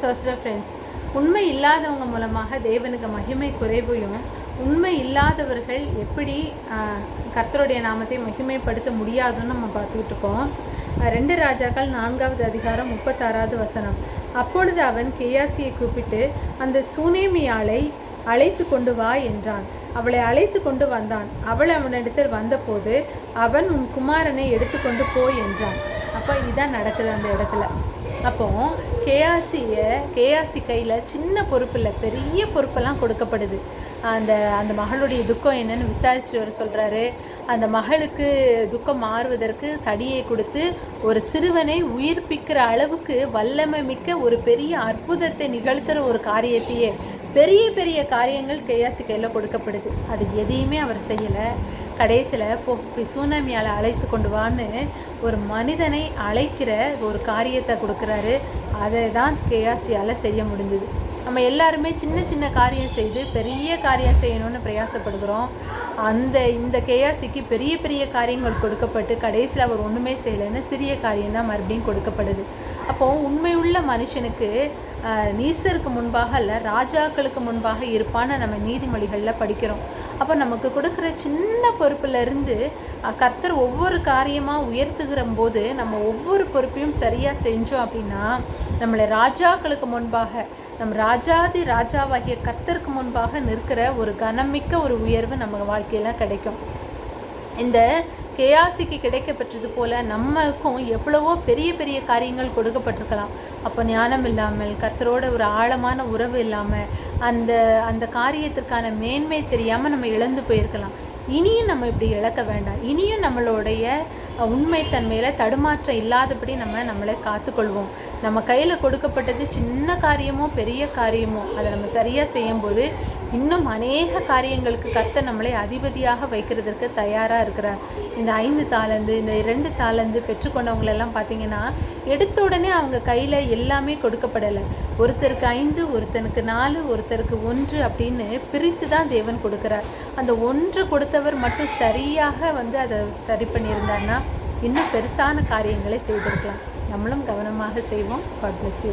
சோஸ்ர friends உண்மை இல்லாதவங்க மூலமாக தேவனுக்கு மகிமை குறைவையும் உண்மை இல்லாதவர்கள் எப்படி கர்த்தருடைய நாமத்தை மகிமைப்படுத்த முடியாதுன்னு நம்ம பார்த்துக்கிட்டு இருக்கோம். ரெண்டு ராஜாக்கள் நான்காவது அதிகாரம் முப்பத்தாறாவது வசனம். அப்பொழுது அவன் கேயாசியை கூப்பிட்டு அந்த சூனேமியாளை அழைத்து கொண்டு வா என்றான். அவளை அழைத்து கொண்டு வந்தான். அவள் அவனிடத்தில் வந்தபோது அவன் உன் குமாரனை எடுத்துக்கொண்டு போ என்றான். அப்போ இதுதான் நடக்குது அந்த இடத்துல. அப்போ கேஆசியை கேஆசி கையில் சின்ன பொறுப்பில் பெரிய பொறுப்பெல்லாம் கொடுக்கப்படுது. அந்த அந்த மகளுடைய துக்கம் என்னன்னு விசாரிச்சுட்டு வர சொல்கிறாரு அந்த மகளுக்கு துக்கம் மாறுவதற்கு தடியை கொடுத்து ஒரு சிறுவனை உயிர்ப்பிக்கிற அளவுக்கு வல்லமை மிக்க ஒரு பெரிய அற்புதத்தை நிகழ்த்துகிற ஒரு காரியத்தையே பெரிய பெரிய காரியங்கள் கேஆசி கையில் கொடுக்கப்படுது. அது எதையுமே அவர் செய்யலை. கடைசியில் போ சூனாமியால் அழைத்து கொண்டு வான்னு ஒரு மனிதனை அழைக்கிற ஒரு காரியத்தை கொடுக்குறாரு. அதை தான் கேஆசியால் செய்ய முடிஞ்சுது. நம்ம எல்லாருமே சின்ன சின்ன காரியம் செய்து பெரிய காரியம் செய்யணும்னு பிரயாசப்படுகிறோம். அந்த இந்த கேஆர்சிக்கு பெரிய பெரிய காரியங்கள் கொடுக்கப்பட்டு கடைசியில் அவர் ஒன்றுமே செய்யலைன்னு சிறிய காரியம் தான் மறுபடியும் கொடுக்கப்படுது. அப்போது உண்மையுள்ள மனுஷனுக்கு நீசருக்கு முன்பாக இல்லை ராஜாக்களுக்கு முன்பாக இருப்பான்னு நம்ம நீதிமொழிகளில் படிக்கிறோம். அப்போ நமக்கு கொடுக்குற சின்ன பொறுப்புல இருந்து கர்த்தர் ஒவ்வொரு காரியமாக உயர்த்துகிற போது நம்ம ஒவ்வொரு பொறுப்பையும் சரியாக செஞ்சோம் அப்படின்னா நம்மளை ராஜாக்களுக்கு முன்பாக நம் ராஜாதி ராஜாவாகிய கர்த்தருக்கு முன்பாக நிற்கிற ஒரு கனமிக்க ஒரு உயர்வு நம்ம வாழ்க்கை வாழ்க்கையெல்லாம் கிடைக்கும். இந்த கேயாசிக்கு கிடைக்கப்பெற்றது போல நமக்கும் எவ்வளவோ பெரிய பெரிய காரியங்கள் கொடுக்கப்பட்டிருக்கலாம். அப்போ ஞானம் இல்லாமல் கர்த்தரோட ஒரு ஆழமான உறவு இல்லாமல் அந்த அந்த காரியத்திற்கான மேன்மை தெரியாமல் நம்ம இழந்து போயிருக்கலாம். இனியும் நம்ம இப்படி இழக்க வேண்டாம். இனியும் நம்மளுடைய அஹ், உண்மைத்தன்மையில் தடுமாற்றம் இல்லாதபடி நம்ம நம்மளை காத்துக்கொள்வோம். நம்ம கையில் கொடுக்கப்பட்டது சின்ன காரியமோ பெரிய காரியமோ அதை நம்ம சரியாக செய்யும்போது இன்னும் அநேக காரியங்களுக்கு கத்த நம்மளை அதிபதியாக வைக்கிறதுக்கு தயாராக இருக்கிறார். இந்த ஐந்து தாளந்து இந்த இரண்டு தாளந்து பெற்றுக்கொண்டவங்களெல்லாம் பார்த்தீங்கன்னா எடுத்த உடனே அவங்க கையில் எல்லாமே கொடுக்கப்படலை. ஒருத்தருக்கு ஐந்து ஒருத்தனுக்கு நாலு ஒருத்தருக்கு ஒன்று அப்படின்னு பிரித்து தான் தேவன் கொடுக்குறார். அந்த ஒன்று கொடுத்தவர் மட்டும் சரியாக வந்து அதை சரி பண்ணியிருந்தாருன்னா இன்னும் பெருசான காரியங்களை செய்திருக்கலாம். நம்மளும் கவனமாக செய்வோம். God bless you